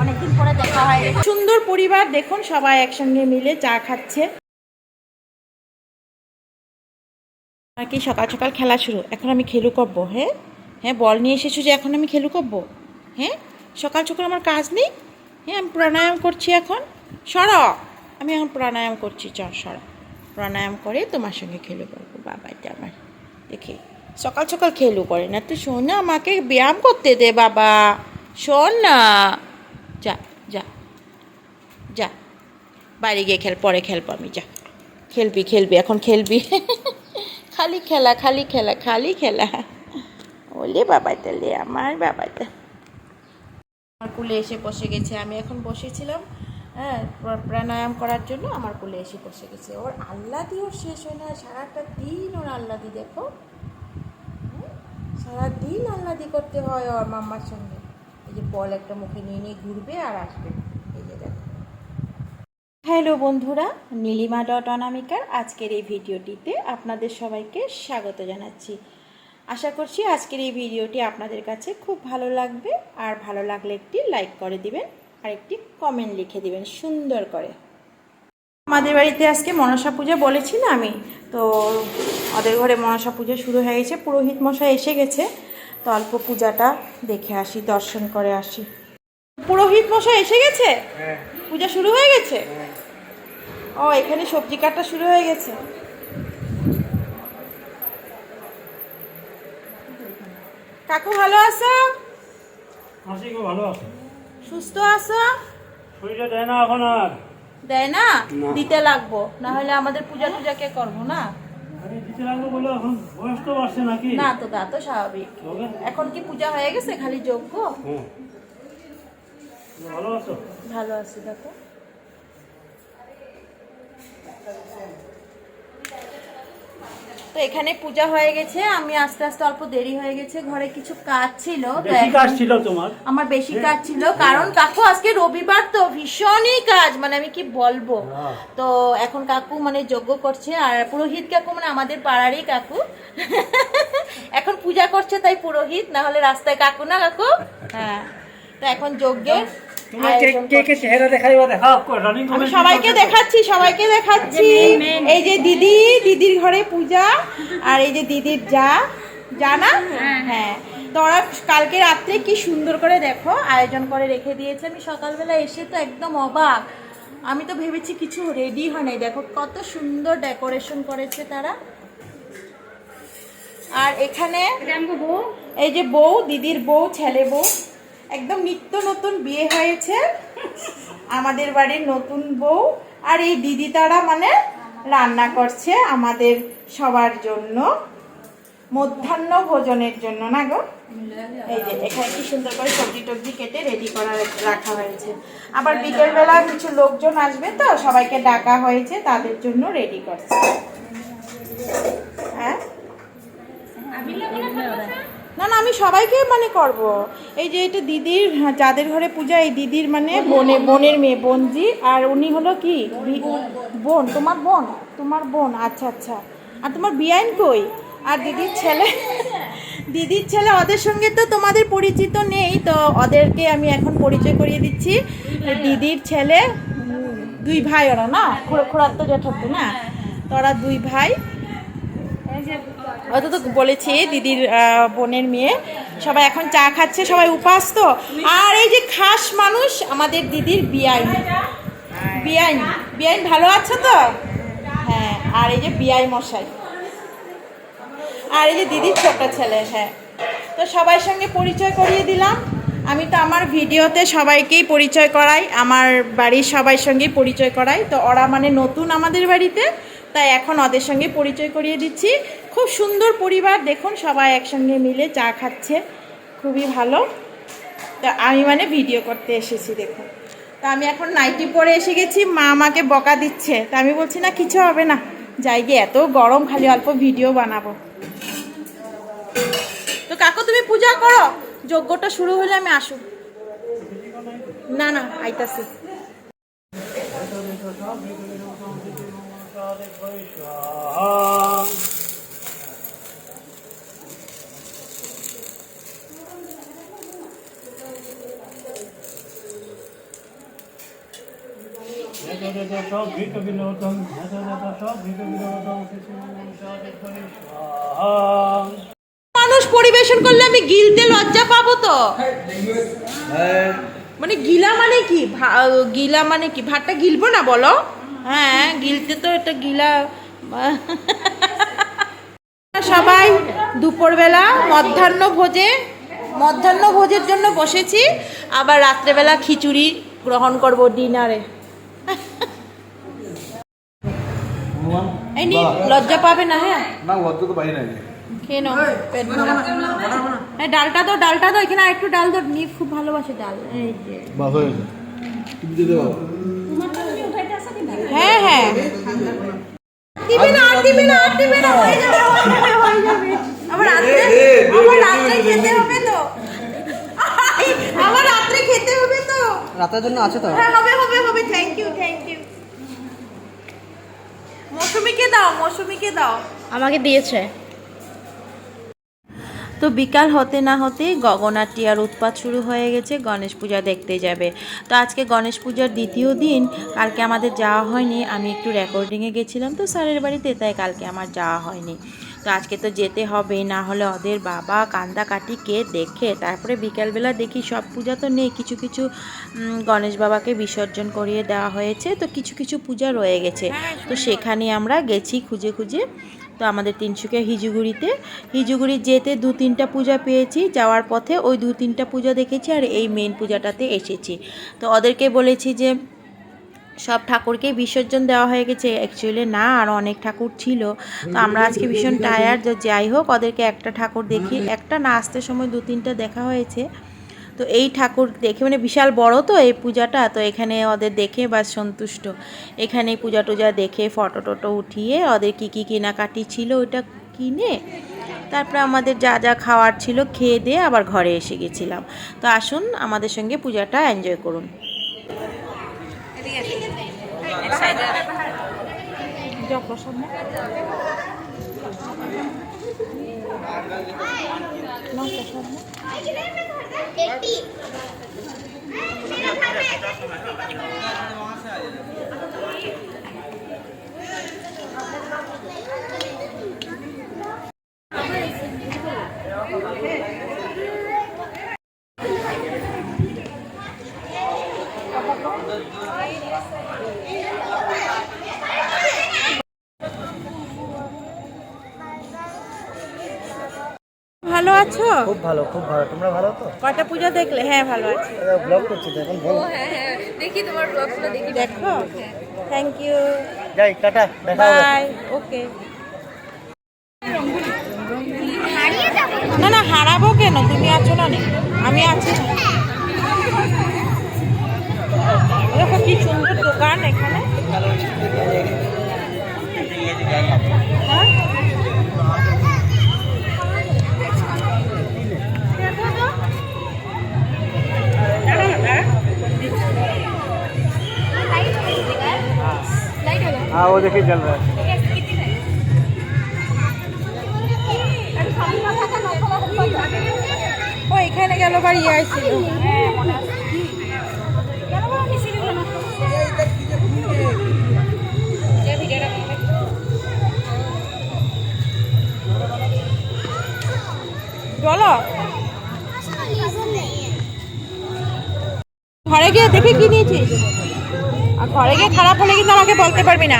অনেকদিন পরে দেখা হয় সুন্দর পরিবার, দেখুন, সবাই একসঙ্গে মিলে চা খাচ্ছে। আর কি সকাল সকাল খেলা শুরু? এখন আমি খেলু করব হ্যাঁ? হ্যাঁ বল নিয়ে এসেছ যে এখন আমি খেলু করব হ্যাঁ? সকাল সকাল আমার কাজ নেই? হ্যাঁ আমি প্রাণায়াম করছি এখন। সর! আমি এখন প্রাণায়াম করছি চ সর। প্রাণায়াম করে তোমার সঙ্গে খেলু করব বাবাটা আমার, দেখি। সকাল সকাল খেলু করে। না তুই শোন না, আমাকে ব্যায়াম করতে দে বাবা। শোন না। যা যা যা। বাইরে গিয়ে খেল, পরে খেলব আমি, যা। খেলবি খেলবি, এখন খেলবি। খালি খেলা খালি খেলা খালি খেলা। ওলে বাবাটা লে আমার বাবাটা আমার কুলে এসে বসে গেছে। আমি এখন বসেছিলাম হ্যাঁ প্রাণায়াম করার জন্য। আমার কুলে এসে বসে গেছে। ওর আল্লাদি ওর শেষ হয় না, সারাটা দিন ওর আল্লাদি দেখো? সারাদিন আল্লাদি করতে হয় ওর মাম্মার সঙ্গে। এই যে বল একটা মুখে নিয়ে নিয়ে ঘুরবে আর আসবে। এই যে দেখো। হ্যালো বন্ধুরা, নীলিমা ডট অনামিকার আজকের এই ভিডিওটিতে আপনাদের সবাইকে স্বাগত জানাচ্ছি। আশা করছি আজকের এই ভিডিওটি আপনাদের কাছে খুব ভালো লাগবে। আর ভালো লাগলে একটি লাইক করে দিবেন আর একটি কমেন্ট লিখে দিবেন সুন্দর করে। আমাদের বাড়িতে আজকে মনসা পূজা বলেছি না আমি? তো ওদের ঘরে মনসা পুজো শুরু হয়ে গেছে, পুরোহিত মশাই এসে গেছে। তো অল্প পূজাটা দেখে আসি দর্শন করে আসি। পুরোহিত মশাই এসে গেছে? পূজা শুরু হয়ে গেছে? ও এখানে সবজি কাটা শুরু হয়ে গেছে। কাকু ভালো আছো? ভালো আছে? সুস্থ আছো? দেয় না এখন আর। দেয় না। দিতে লাগবো। না হলে আমাদের পূজা টুজা কে করব না? না তো তা তো স্বাভাবিক। এখন কি পূজা হয়ে গেছে খালি আছো? ভালো আছি দেখো। তো এখানে পূজা হয়ে গেছে। আমি আস্তে আস্তে অল্প দেরি হয়ে গেছে। ঘরে কিছু কাজ ছিল বেশি কাজ ছিল তোমার? আমার বেশি কাজ ছিল। কারণ কাকু আজকে রবিবার তো ভীষণই কাজ। মানে আমি কি বলব? হ্যাঁ। তো এখন কাকু মানে যজ্ঞ করছে আর পুরোহিত কাকু মানে আমাদের পাড়ারই কাকু। এখন পূজা করছে তাই পুরোহিত না হলে রাস্তায় কাকু না কাকু? হ্যাঁ। তো এখন যজ্ঞের তোমার কে আয়োজন কে কে চেহারা দেখাইবা দেখাও রানিং আমি সবাইকে দেখাচ্ছি সবাইকে দেখাচ্ছি। এই যে দিদি দিদির ঘরে পূজা আর এই যে দিদির যা। জানা হ্যাঁ তো কালকে রাত্রে কি সুন্দর করে দেখো আয়োজন করে রেখে দিয়েছে। আমি সকালবেলা এসে তো একদম অবাক। আমি তো ভেবেছি কিছু রেডি হয় নাই। দেখো কত সুন্দর ডেকোরেশন করেছে তারা। আর এখানে এই যে বউ দিদির বউ ছেলে বউ। একদম নিত্য নতুন বিয়ে হয়েছে। আমাদের বাড়ির নতুন বউ আর এই দিদি তারা মানে রান্না করছে আমাদের সবার জন্য, মধ্যাহ্ন ভোজনের জন্য, না গো? এই যে, এখানে কি সুন্দর করে সবজি টবজি কেটে রেডি করা রাখা হয়েছে। আবার বিকেলবেলা কিছু লোকজন আসবে তো, সবাইকে ডাকা হয়েছে, তাদের জন্য রেডি করছে। হ্যাঁ? না না আমি সবাইকে মানে করব। এই যে এটা দিদির হ্যাঁ, যাদের ঘরে পূজা এই দিদির মানে বোনে বোনের মেয়ে বোনজি আর উনি হলো কি? বোন তোমার বোন তোমার বোন আচ্ছা আচ্ছা। আর তোমার বিয়াইন কই? আর দিদির ছেলে দিদির ছেলে ওদের সঙ্গে তো তোমাদের পরিচিত নেই তো ওদেরকে আমি এখন পরিচয় করিয়ে দিচ্ছি। দিদির ছেলে দুই ভাই ওরা না? খোড়া খোড়ার তো না? তো ওরা দুই ভাই। অত তো বলেছি দিদির বোনের মেয়ে। সবাই এখন চা খাচ্ছে, সবাই উপাস তো? আর এই যে খাস মানুষ, আমাদের দিদির বিয়াই বিয়াই বিয়াই ভালো আছো তো? হ্যাঁ আর এই যে বিয়াই মশাই। আর এই যে দিদির ছোট ছেলে হ্যাঁ। তো সবার সঙ্গে পরিচয় করিয়ে দিলাম। আমি তো আমার ভিডিওতে সবাইকেই পরিচয় করাই, আমার বাড়ির সবার সঙ্গেই পরিচয় করাই। তো ওরা মানে নতুন আমাদের বাড়িতে। তাই এখন ওদের সঙ্গে পরিচয় করিয়ে দিচ্ছি। খুব সুন্দর পরিবার, দেখুন সবাই একসঙ্গে মিলে চা খাচ্ছে। খুবই ভালো। তা আমি মানে ভিডিও করতে এসেছি, দেখুন। তা আমি এখন নাইটি পরে এসে গেছি, মা আমাকে বকা দিচ্ছে। তা আমি বলছি, না, কিছু হবে না। যাই গিয়ে এত গরম, খালি অল্প ভিডিও বানাবো। তো কাকু, তুমি পূজা করো। যজ্ঞটা শুরু হলে আমি আসু না না, আইতাছি। সব ভিত বিনোদন সব ভিত বিনোদন মানুষ পরিবেশন করলে আমি গিলতে লজ্জা পাবো তো? হ্যাঁ। মানে গিলা মানে কি? গিলা মানে কি? ভাতটা গিলবো না বলো? হ্যাঁ গিলতে তো এটা গিলা। সবাই দুপুরবেলা মধ্যাহ্ন ভোজে মধ্যাহ্ন ভোজের জন্য বসেছি আবার রাত্রেবেলা খিচুড়ি গ্রহণ করব ডিনারে। এই নি লজ্জা পাবে না হ্যাঁ? না ওর তো খেয়ে নাও পেট ভরা। হ্যাঁ ডালটা তো ডালটা দাও এখানে আরেকটু ডাল দাও নিয়ে খুব ভালোবাসে ডাল। এই যে। বাস হয়ে গেছে। তুমি দিতে হ্যাঁ হ্যাঁ দিবে না আর দিবে না আর দিবে না হয়ে যাবে হয়ে যাবে, আমার রাত্রে আমার রাত্রে খেতে হবে তো আমার রাত্রে খেতে হবে তো রাতের জন্য আছে তো হ্যাঁ হবে হবে হবে থ্যাংক ইউ থ্যাংক ইউ মৌসুমিকে দাও মৌসুমিকে দাও আমাকে দিয়েছে তো বিকাল হতে না হতেই গগনাটিয়ার উৎপাত শুরু হয়ে গেছে গণেশ পূজা দেখতে যাবে। তো আজকে গণেশ পূজার দ্বিতীয় দিন কালকে আমাদের যাওয়া হয়নি আমি একটু রেকর্ডিংয়ে গেছিলাম তো স্যারের বাড়িতে তাই কালকে আমার যাওয়া হয়নি। তো আজকে তো যেতে হবে না হলে ওদের বাবা কান্দা কান্দাকাটি কে দেখে তারপরে বিকালবেলা দেখি সব পূজা তো নেই কিছু কিছু গণেশ বাবাকে বিসর্জন করিয়ে দেওয়া হয়েছে তো কিছু কিছু পূজা রয়ে গেছে। তো সেখানে আমরা গেছি খুঁজে খুঁজে তো আমাদের তিনসুকিয়া হিজুগুড়িতে। হিজুগুড়ি যেতে দু তিনটা পূজা পেয়েছি, যাওয়ার পথে ওই দু তিনটা পূজা দেখেছি আর এই মেন পূজাটাতে এসেছি। তো ওদেরকে বলেছি যে সব ঠাকুরকে বিসর্জন দেওয়া হয়ে গেছে। অ্যাকচুয়ালি না, আর অনেক ঠাকুর ছিল। তো আমরা আজকে ভীষণ টায়ার্ড যাই হোক, ওদেরকে একটা ঠাকুর দেখি। একটা না আসতে সময় দু তিনটা দেখা হয়েছে। তো এই ঠাকুর দেখে মানে বিশাল বড় তো এই পূজাটা, তো এখানে ওদের দেখে বা সন্তুষ্ট। এখানে পূজা টুজা দেখে ফটো টটো উঠিয়ে ওদের কী কী কেনাকাটি ছিল ওটা কিনে তারপরে আমাদের যা যা খাওয়ার ছিল খেয়ে দিয়ে আবার ঘরে এসে গেছিলাম। তো আসুন আমাদের সঙ্গে পূজাটা এনজয় করুন। ভালো আছো? খুব ভালো খুব ভালো। তোমরা ভালো তো? কটা পূজা দেখলে? হ্যাঁ ভালো আছি। ব্লগ করছি তো এখন বলো। দেখো থ্যাংক ইউ যাই টাটা দেখা হবে। বাই ওকে না না হারাবো কেন? তুমি আছো না নে? আমি আছি দেখো কি সুন্দর দোকান এখানে। হ্যাঁ? দেখো তো। দাঁড়াও, দাঁড়াও। हाँ वो देखिए चल रहा है ও এখানে গেল বার ইয়ে আসছিল চলো ঘরে গিয়ে দেখে কি নিয়েছিস আর ঘরে গিয়ে খারাপ হলে কিন্তু আমাকে বলতে পারবি না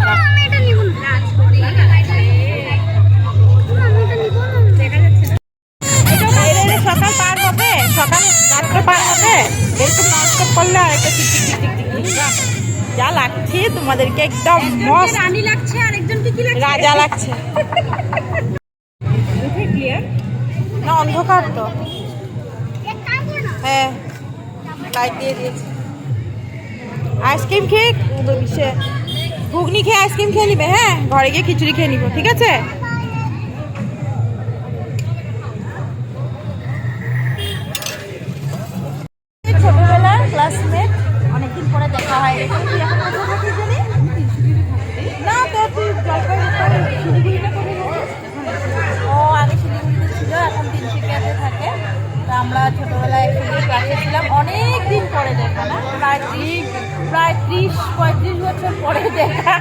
রাত্র পার হবে? এরকম নষ্ট করলে আর একটা tick tick tick tick tick tick. যা লাগছে তোমাদেরকে একদম মস্ত। রানী লাগছে আর একজনকে কি লাগছে? রাজা লাগছে। না অন্ধকার তো। হ্যাঁ লাইট দিয়ে দিয়েছি। আইসক্রিম খেয়ে ঘুগনি খেয়ে আইসক্রিম খেয়ে নিবে হ্যাঁ? ঘরে গিয়ে খিচুড়ি খেয়ে নিব ঠিক আছে? অনেক দিন পরে দেখা না, প্রায় ত্রিশ পঁয়ত্রিশ বছর পরে দেখা।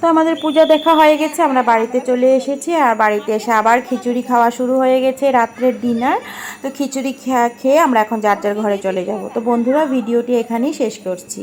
তো আমাদের পূজা দেখা হয়ে গেছে, আমরা বাড়িতে চলে এসেছি আর বাড়িতে এসে আবার খিচুড়ি খাওয়া শুরু হয়ে গেছে রাত্রের ডিনার। তো খিচুড়ি খেয়ে আমরা এখন যার যার ঘরে চলে যাব। তো বন্ধুরা, ভিডিওটি এখানেই শেষ করছি।